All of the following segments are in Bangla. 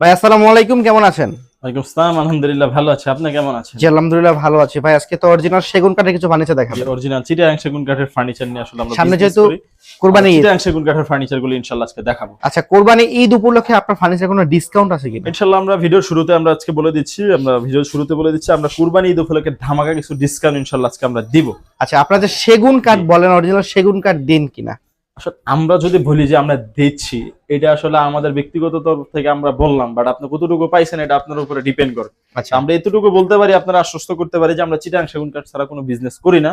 ভাই আসসালামু আলাইকুম কেমন আছেন? ওয়ালাইকুম আসসালাম আলহামদুলিল্লাহ ভালো আছে। আপনি কেমন আছেন? জি আলহামদুলিল্লাহ ভালো আছি। ভাই আজকে তো অরিজিনাল সেগুন কাঠের কিছু ফার্নিচার দেখাবেন অরিজিনাল চিটাং সেগুন কাঠের ফার্নিচার নিয়ে আসলে আমরা সামনে যেহেতু করি। কোরবানি ঈদ। চিটাং সেগুন কাঠের ফার্নিচারগুলো ইনশাআল্লাহ আজকে দেখাবো। আচ্ছা কোরবানি ঈদ উপলক্ষে আপনার ফার্নিচার কোনো ডিসকাউন্ট আছে কিনা? ইনশাআল্লাহ আমরা ভিডিওর শুরুতে আমরা আজকে বলে দিচ্ছি আমরা ভিডিওর শুরুতে বলে দিচ্ছি আমরা কুরবানি ঈদ উপলক্ষে ধামাকা কিছু ডিসকাউন্ট ইনশাআল্লাহ আজকে আমরা দিব। আচ্ছা আপনার যে সেগুন কাঠ বলেন অরিজিনাল সেগুন কাঠ দিন কিনা? আসলে আমরা যদি বলি যে আমরা দিচ্ছি এটা আসলে আমাদের ব্যক্তিগত তরফ থেকে আমরা বললাম বাট আপনি কতটুকু পাইছেন এটা আপনার উপরে ডিপেন্ড করে। আচ্ছা। আমরা এতটুকু বলতে পারি আপনারা আশ্বস্ত করতে পারি যে আমরা চিটাং সেগুন কাঠ ছাড়া কোনো বিজনেস করি না।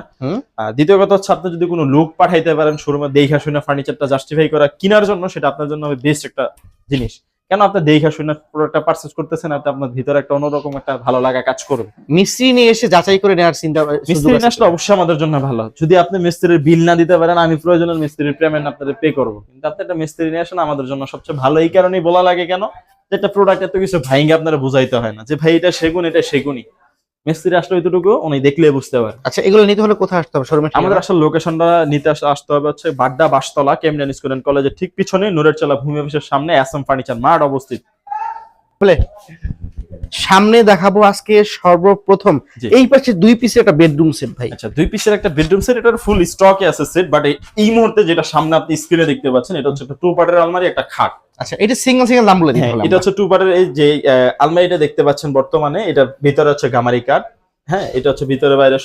দ্বিতীয় কথা হচ্ছে আপনি যদি কোনো লোক পাঠাইতে পারেন শোরুমে দেখা শুনে ফার্নিচারটা জাস্টিফাই করা কেনার জন্য সেটা আপনার জন্য বেস্ট একটা জিনিস। কেন আপনি দেখা শুনে প্রোডাক্টটা পারচেজ করতেছেন? আপনি আপনার ভিতরে একটা অন্যরকম একটা ভালো লাগা কাজ করবে। মিস্ত্রি নিয়ে এসে যাচাই করে নেওয়ার চিন্তা মিস্ত্রি নিয়ে আসলে অবশ্যই আমাদের জন্য ভালো। যদি আপনি মিস্ত্রির বিল না দিতে পারেন আমি প্রয়োজনের মিস্ত্রির পেমেন্ট আপনাদের পে করব। কিন্তু আপনি একটা মিস্ত্রি নিয়ে আসেন আমাদের জন্য সবচেয়ে ভালো। এই কারণেই বলা লাগে কেন? যে একটা প্রোডাক্ট এত কিছু ভাইঙ্গে আপনারা বুঝাইতে হয় না। যে ভাই এটা সেগুন এটা সেগুনই। মিস্ত্রি আসলে ওইটুকু উনি দেখলে বুঝতে পারে। আচ্ছা এগুলো নিতে হলে কোথায় আসতে হবে? শোরুমে আমাদের আসলে লোকেশনটা নিতে আসতে হবে হচ্ছে Badda Bashtola Camden school and কলেজের ঠিক পিছনে নুরের চলা ভূমি অফিসের সামনে অ্যাসাম ফার্নিচার মাঠ অবস্থিত। বলে সামনে দেখাবো আজকে সর্বপ্রথম। এই পাশে দুই পিসের একটা বেডরুম সেট ভাই। আচ্ছা দুই পিসের একটা বেডরুম সেট এটার ফুল স্টকে আছে সেট বাট এই মুহূর্তে যেটা সামনে আপনি স্ক্রিনে দেখতে পাচ্ছেন এটা হচ্ছে একটা টু পার্টের আলমারি একটা খাট। আচ্ছা এটা সিঙ্গেল সিঙ্গেল দাম বলে দিই হ্যাঁ এটা হচ্ছে টু পার্টের এই যে আলমারিটা দেখতে পাচ্ছেন বর্তমানে এটা ভিতরে হচ্ছে গামারি কাঠ হ্যাঁ এটা হচ্ছে ভিতরে বাইরে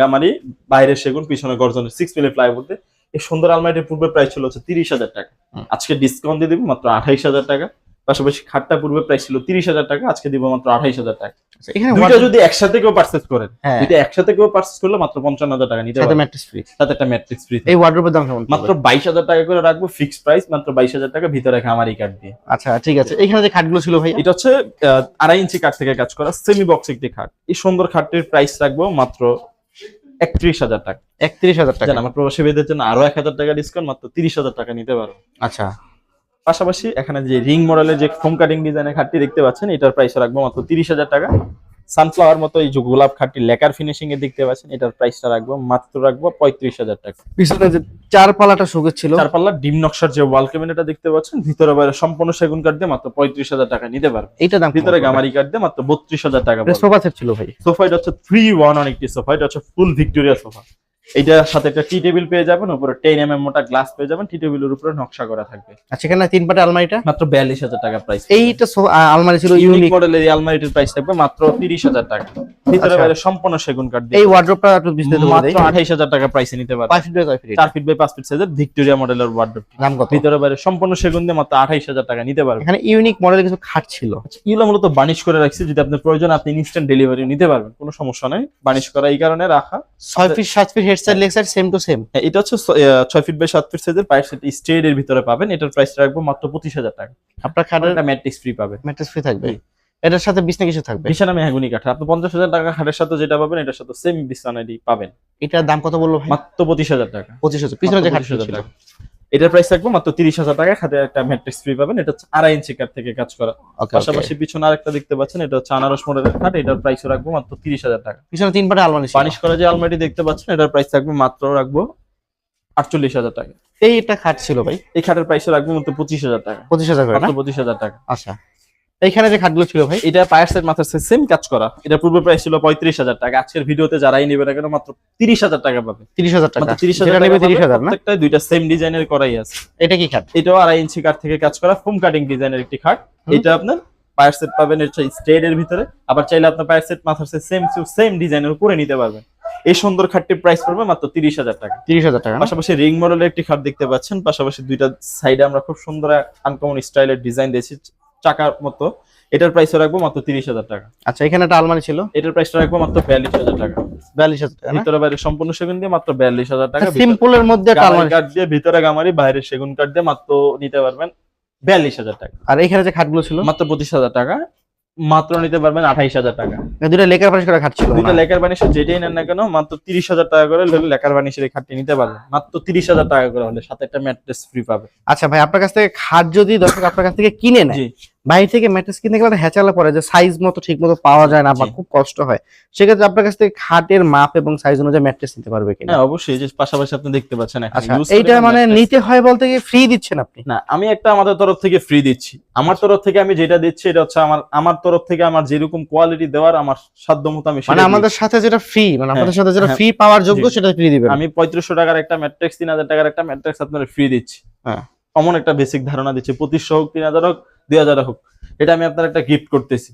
গামারি বাইরে সেগুন পিছনে গর্জন সিক্স মিলি প্লাইউড এই সুন্দর আলমারিটির পূর্বে প্রাইস ছিল হচ্ছে তিরিশ হাজার টাকা। আজকে ডিসকাউন্ট দিয়ে দিব মাত্র আঠাইশ হাজার টাকা। পাশাপাশি খাটটা পূর্বে প্রাইস ছিল তিরিশ হাজার টাকা আজকে দিব মাত্র আঠাইশ হাজার টাকা। আচ্ছা, দুইটা যদি একসাথে কেউ পার্চেস করেন হ্যাঁ। যদি একসাথে কেউ পার্চেস করলে মাত্র পঞ্চান্ন হাজার টাকা নিতে সাথে পারবেন। ম্যাট্রেস ফ্রি সাথে একটা ম্যাট্রিক্স ফ্রি এই ওয়ার্ড্রোবের দাম কেমন? মাত্র বাইশ হাজার টাকা করে রাখব ফিক্সড প্রাইস মাত্র বাইশ হাজার টাকা ভিতরে খামারি কাঠ দিয়ে। আচ্ছা ঠিক আছে। এখানে যে খাটগুলো ছিল ভাই এটা হচ্ছে আড়াই ইঞ্চি কাঠ থেকে কাজ করা সেমি বক্স একটি খাট। এই সুন্দর খাটটির প্রাইস রাখব মাত্র একত্রিশ হাজার টাকা। একত্রিশ হাজার টাকা। আমার প্রবাসী বেদের জন্য আরও এক হাজার টাকা ডিসকাউন্ট মাত্র তিরিশ হাজার টাকা নিতে পারো আচ্ছা। পাশাপাশি এখানে যে রিং মডেলের যে ফোম কাটিং ডিজাইনের খাটটি দেখতে পাচ্ছেন এটার প্রাইস রাখব মাত্র তিরিশ হাজার টাকা। সানফ্লাওয়ার মতো এই যে গোলাপ খাটটি লেকার ফিনিশিং এ দেখতে পাচ্ছেন এটার প্রাইসটা রাখব মাত্র রাখব পঁয়ত্রিশ হাজার টাকা। পিছনে যে চার পালাটা ছিল। চার পাল্লা ডিম নকশার যে ওয়াল ক্যাবিনেটটা দেখতে পাচ্ছেন ভিতরে বাইরে সম্পূর্ণ সেগুন কাঠ দিয়ে মাত্র পঁয়ত্রিশ হাজার টাকা নিতে পারবে। এটা দাম ভিতরে গামারি কাঠ দিয়ে মাত্র বত্রিশ হাজার টাকা সোফা সেট ছিল ভাই। সোফা এটা হচ্ছে থ্রি ওয়ান অন একটি সোফা এটা হচ্ছে ফুল ভিক্টোরিয়া সোফা এটার সাথে একটা টি টেবিল পেয়ে যাবেন উপরে টেন এম এম মোটা গ্লাস পেয়ে যাবেন টি টেবিলের উপরে নকশা করা থাকবে। আচ্ছা এখানে তিন পাটে আলমারিটা? মাত্র বিয়াল্লিশ হাজার টাকা প্রাইস এইটা আলমারি ছিল ইউনিক মডেলের এই আলমারিটির প্রাইস থাকবে মাত্র তিরিশ হাজার টাকা। ভিতরে আচ্ছা। বাইরে সম্পূর্ণ সেগুন কাঠ দিয়ে। এই ওয়ার্ড্রোবটা একটু বিস্তারিত বলে মাত্র আঠাইশ হাজার টাকা প্রাইসে নিতে পারবে পাঁচ ফিট বাই কয় ফিট চার ফিট বাই পাঁচ ফিট সাইজের ভিক্টোরিয়া মডেলের ওয়ার্ডরোব দাম কত? ভিতরে বাইরে সম্পূর্ণ সেগুন দিয়ে মাত্র আঠাইশ হাজার টাকা নিতে পারবে এখানে ইউনিক মডেলের কিছু খাট ছিল। এগুলো মূলত বানিশ করে রাখছি যদি আপনার প্রয়োজন আপনি ইনস্ট্যান্ট ডেলিভারি নিতে পারবেন কোনো সমস্যা নেই। বানিশ করা এই কারণে রাখা। ছয় ফিট সাত feet head side leg side same to same এটা হচ্ছে 6 ফিট বাই সাত ফিট সাইজের পায়ের সেট স্টেড এর ভিতরে পাবেন। এটার প্রাইস রাখব মাত্র পঁচিশ হাজার টাকা। আপনার খাটের ম্যাট্রিক্স ফ্রি পাবে ম্যাট্রিক্স ফ্রি থাকবে। এটার সাথে বিছনা কিছু থাকবে? বিছানা মেহগুনি কাঠ আপনি পঞ্চাশ হাজার টাকা খাটের সাথে যেটা পাবেন এটার সাথে সেম বিছানাটি পাবেন। এটার দাম কত বলল ভাই? মাত্র পঁচিশ হাজার টাকা। পঁচিশ হাজার। পিছনে যে খাট ছিল। টাকা। এটার প্রাইস থাকবে মাত্র তিরিশ হাজার টাকা। খাতে একটা ম্যাট্রিক্স ফ্রি পাবেন। এটা হচ্ছে আড়াই ইঞ্চি কাঠ থেকে কাজ করা। পাশাপাশি পিছনে আরেকটা দেখতে পাচ্ছেন এটা হচ্ছে আনারস মডেলের খাট। এটার প্রাইস রাখব মাত্র তিরিশ হাজার টাকা। পিছনে তিন পাটে আলমারি পানিশ করা যে আলমারি দেখতে পাচ্ছেন এটার প্রাইস থাকবে মাত্র রাখব আটচল্লিশ হাজার টাকা। এইটা খাট ছিল ভাই। এই খাটের প্রাইস রাখব মাত্র পঁচিশ হাজার টাকা। পঁচিশ হাজার টাকা পঁচিশ হাজার টাকা। আচ্ছা। এইখানে যে খাটগুলো ছিল ভাই এটা পায়ের সাইড মাথার সেম কাজ করা। এটা পূর্বে প্রাইস ছিল পঁয়ত্রিশ হাজার টাকা। আজকের ভিডিওতে যারাই নেবে না কেন মাত্র তিরিশ হাজার টাকা পাবে। তিরিশ হাজার টাকা। তিরিশ হাজার নেবে তিরিশ হাজার না? দুইটা সেম ডিজাইনের করাই আছে। এটা কি খাট? এটাও আড়াই ইঞ্চি কাঠ থেকে কাজ করা ফোম কাটিং ডিজাইনের একটি খাট। এটা আপনার পায়ের সেট পাবেন এটা স্টেড এর ভিতরে। আবার চাইলে আপনার পায়ের সেট মাথার সেট সেম সেম ডিজাইনের উপরে নিতে পারবেন। এই সুন্দর খাটটির প্রাইস পড়বে মাত্র তিরিশ হাজার টাকা। তিরিশ হাজার টাকা পাশাপাশি রিং মডেলের একটি খাট দেখতে পাচ্ছেন। পাশাপাশি দুইটা সাইডে আমরা খুব সুন্দর আনকমন স্টাইলের ডিজাইন দিয়েছি। চাকার মতো। এটার প্রাইস রাখব মাত্র তিরিশ হাজার টাকা। আচ্ছা এখানে একটা আলমারি ছিল? এটার প্রাইসটা রাখব মাত্র বিয়াল্লিশ হাজার টাকা। বিয়াল্লিশ হাজার ভিতরে বাইরে সম্পূর্ণ সেগুন দিয়ে মাত্র বিয়াল্লিশ হাজার টাকা। আচ্ছা, সিম্পলের মধ্যে আলমারি। কাঠ দিয়ে ভিতরে গামারি বাইরে সেগুন কাঠ দিয়ে মাত্র নিতে পারবেন বিয়াল্লিশ হাজার টাকা। আর এখানে যে খাটগুলো ছিল? মাত্র পঁচিশ হাজার টাকা। মাত্র নিতে পারবেন আঠাইশ হাজার টাকা। এই দুটো লেকার পাশ করে খাট ছিল লেকার যেটাই নেন না কেন মাত্র তিরিশ হাজার টাকা করে হলে লেকার বানিশের খাটটি নিতে পারবেন। মাত্র তিরিশ হাজার টাকা করে হলে সাথে একটা ম্যাট্রেস ফ্রি পাবে আচ্ছা ভাই আপনার কাছ থেকে খাট যদি দর্শক আপনার কাছ থেকে কিনে নেয় বাইরে থেকে ম্যাট্রেস কিনতে গেলে হ্যাচালা পড়ে যে সাইজ মতো ঠিক মতো পাওয়া যায় না বা খুব কষ্ট হয়। সেক্ষেত্রে আপনার কাছ থেকে খাটের মাপ এবং সাইজ অনুযায়ী ম্যাট্রেস নিতে পারবে কিনা? হ্যাঁ অবশ্যই যে পাশাপাশি আপনি দেখতে পাচ্ছেন আচ্ছা এইটা মানে নিতে হয় বলতে কি ফ্রি দিচ্ছেন আপনি? না আমি একটা আমাদের তরফ থেকে ফ্রি দিচ্ছি। আমার তরফ থেকে আমি যেটা দিচ্ছি এটা হচ্ছে আমার আমার তরফ থেকে আমার যেরকম কোয়ালিটি দেওয়ার আমার সাধ্য মতো আমি মানে আমাদের সাথে যেটা ফ্রি মানে হ্যাঁ, আমাদের সাথে যেটা হ্যাঁ। ফ্রি পাওয়ার যোগ্য সেটা ফ্রি দিবেন। আমি পঁয়ত্রিশশো টাকার একটা ম্যাট্রিক্স তিন হাজার টাকার একটা ম্যাট্রিক্স আপনার ফ্রি দিচ্ছি। হ্যাঁ। অমন একটা বেসিক ধারণা দিচ্ছি। পঁচিশশো হোক তিন হাজার হোক দুই হাজার হোক। এটা আমি আপনার একটা গিফট করতেছি।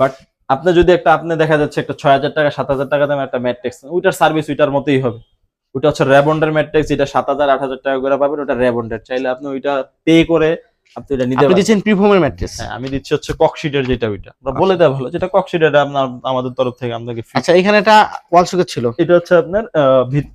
বাট আপনি যদি একটা, আপনি দেখা যাচ্ছে একটা ছয় হাজার টাকা, সাত হাজার টাকা দামে একটা ম্যাট্রিক্স ওইটার সার্ভিস ওইটার মতোই হবে। ওইটা হচ্ছে র্যাবন্ডের ম্যাট্রিক্স যেটা সাত হাজার, আট হাজার টাকা করে পাবেন, ওটা র্যাবন্ডের চাইলে আপনি ওইটা পে করে আপনি এটা নিতে আপনি দিচ্ছেন প্রিফর্মের ম্যাট্রেস হ্যাঁ আমি দিচ্ছি হচ্ছে ককশিটের যেটা ওইটা। আমরা বলে দেওয়া ভালো যেটা ককশিট আপনার আমাদের তরফ থেকে আপনাকে আচ্ছা এখানে একটা ওয়াল শোকেস ছিল। এটা হচ্ছে আপনার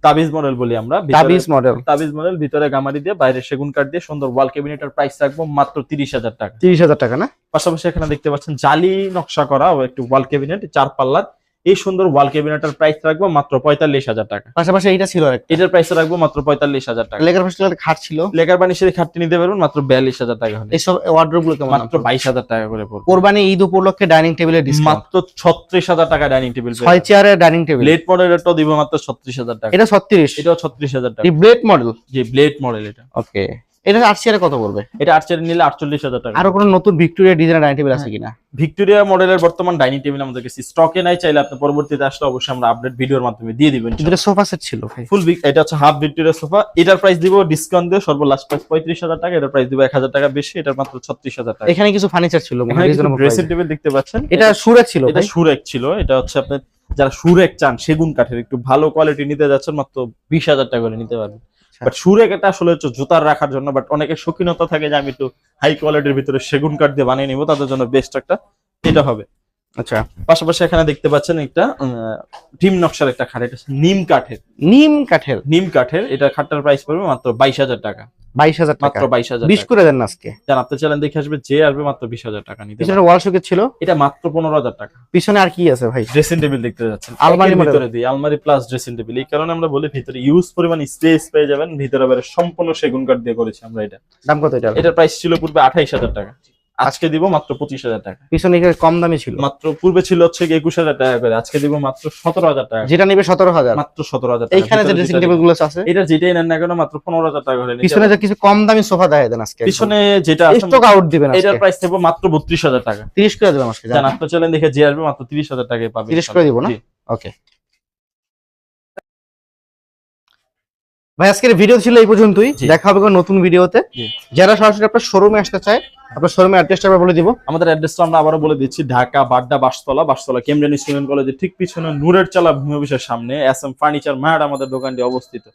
তাবিজ মডেল বলি আমরা। তাবিজ মডেল তাবিজ মডেল ভিতরে গামারি দিয়ে বাইরে সেগুন কাঠ দিয়ে সুন্দর ওয়াল ক্যাবিনেটের প্রাইস রাখব মাত্র তিরিশ হাজার টাকা। তিরিশ হাজার টাকা না? পাশাপাশি এখানে দেখতে পাচ্ছেন জালি নকশা করা ও একটু ওয়াল ক্যাবিনেট চার পাল্লার। এই সুন্দর ওয়াল ক্যাবিনেটের প্রাইস রাখব মাত্র পঁয়তাল্লিশ হাজার টাকা। পাশাপাশি এটা ছিল এটার প্রাইস রাখব মাত্র পঁয়তাল্লিশ হাজার টাকা। লেগার পাশে খাট ছিল। লেকার বানিশের খাটটি নিতে পারবেন মাত্র বিয়াল্লিশ হাজার টাকা হলে এইসব ওয়ার্ড্রোবগুলো মাত্র বাইশ হাজার টাকা করে পড়বে। কোরবানি ঈদ উপলক্ষে ডাইনিং টেবিলের মাত্র ছত্রিশ হাজার টাকা ডাইনিং টেবিল ছয় চেয়ারের ডাইনিং টেবিল ব্লেড মডেলেরটাও দিব মাত্র ছত্রিশ হাজার টাকা। এটা ছত্রিশ। এটাও ছত্রিশ হাজার টাকা। ব্লেড মডেল যে ব্লেড মডেল এটা। ওকে এটা আট চেয়ারে কত পড়বে? এটা আটচের নিলে আটচল্লিশ হাজার টাকা। আরও কোনো নতুন ভিক্টোরিয়া ডিজাইনের ডাইনিং টেবিল আছে কিনা? ভিক্টোরিয়া মডেলের বর্তমান ডাইনিং টেবিল আমাদের কাছে স্টকে নাই চাইলে আপনি পরবর্তীতে আসলে অবশ্যই আমরা আপডেট ভিডিওর মাধ্যমে দিয়ে দিবেন ভিতরে সোফা সেট ছিল ভাই। ফুল এটা হচ্ছে হাফ ভিক্টোরিয়া সোফা এটার প্রাইস দিব ডিসকাউন্ট দিয়ে সর্বলাস্ট প্রাইস পঁয়ত্রিশ হাজার টাকা এটার প্রাইস দিব এক হাজার টাকা বেশি এটার মাত্র ছত্রিশ হাজার টাকা। এখানে কিছু ফার্নিচার ছিল মনে হয় ড্রেসিং টেবিল দেখতে পাচ্ছেন। এটা সুরেক ছিল এটা। সুরেক ছিল। এটা হচ্ছে আপনার যারা সুরেক চান সেগুন কাঠের একটু ভালো কোয়ালিটি নিতে যাচ্ছেন মাত্র বিশ হাজার টাকা করে নিতে পারবেন। বাট সুরেক এটা আসলে হচ্ছে জুতার রাখার জন্য বাট অনেকে শৌখিনতা থাকে যে আমি একটু হাই কোয়ালিটির ভিতরে সেগুন কাঠ দিয়ে বানিয়ে নিবো তাদের জন্য বেস্ট একটা এটা হবে। আচ্ছা। পাশাপাশি এখানে দেখতে পাচ্ছেন একটা ডিম নকশার একটা খাট এটা নিম কাঠের। নিম কাঠের। নিম কাঠের এটা খাটটার প্রাইস পড়বে মাত্র বাইশ হাজার টাকা। বাইশ হাজার মাত্র বাইশ হাজার বিশ করে দেন আজকে। চ্যানেল দেখে আসবে যে আসবে মাত্র বিশ হাজার টাকা নিতে পিছনে ওয়াল শোকেস ছিল। এটা মাত্র পনেরো হাজার টাকা। পিছনে আর কি আছে ভাই? ড্রেসিং টেবিল দেখতে যাচ্ছেন। আলমারি ভিতরে দিই আলমারি প্লাস ড্রেসিং টেবিল এই কারণে আমরা বলি ভিতরে ইউজ পরিমাণ স্পেস পেয়ে যাবেন। ভিতরে সম্পূর্ণ সেগুন কাঠ দিয়ে করেছি আমরা এটা। দাম কত এটা? এটার প্রাইস ছিল পূর্বে আঠাইশ হাজার টাকা। আজকে দিব মাত্র পঁচিশ হাজার টাকা। পিছনে এখানে কম দামি ছিল? মাত্র পূর্বে ছিল হচ্ছে একুশ হাজার টাকা করে আজকে দিব মাত্র সতেরো হাজার টাকা যেটা নেবে সতেরো হাজার। মাত্র সতেরো হাজার টাকা। এইখানে যে ড্রেসিং টেবিলগুলো আছে? এটা যেটাই নেন না কেন মাত্র পনেরো হাজার টাকা করে পিছনে যে কিছু কম দামি সোফা দেখায় দেন আজকে। পিছনে যেটা স্টক আউট দিবেন এটার প্রাইস থাকবে মাত্র বত্রিশ হাজার টাকা। তিরিশ করে দেবেন আজকে জান আপনার চ্যানেল দেখে যে আসবে মাত্র তিরিশ হাজার টাকায় পাবে 30 করে দিব না? ওকে ভাই আজকের ভিডিও ছিল এই পর্যন্তই। দেখা হবে নতুন ভিডিওতে। যারা সরাসরি আপনার শোরুমে আসতে চায় আপনার শোরুমের অ্যাড্রেসটা আমরা বলে দিব। আমাদের অ্যাড্রেসটা আমরা আবারও বলে দিচ্ছি ঢাকা বাড্ডা বাসতলা বাসতলা কেমব্রেন স্টুডেন্ট কলেজের ঠিক পিছনে নূরের চালা ভূমি অফিসের সামনে। এস এম ফার্নিচার মার্ট আমাদের দোকানটি অবস্থিত।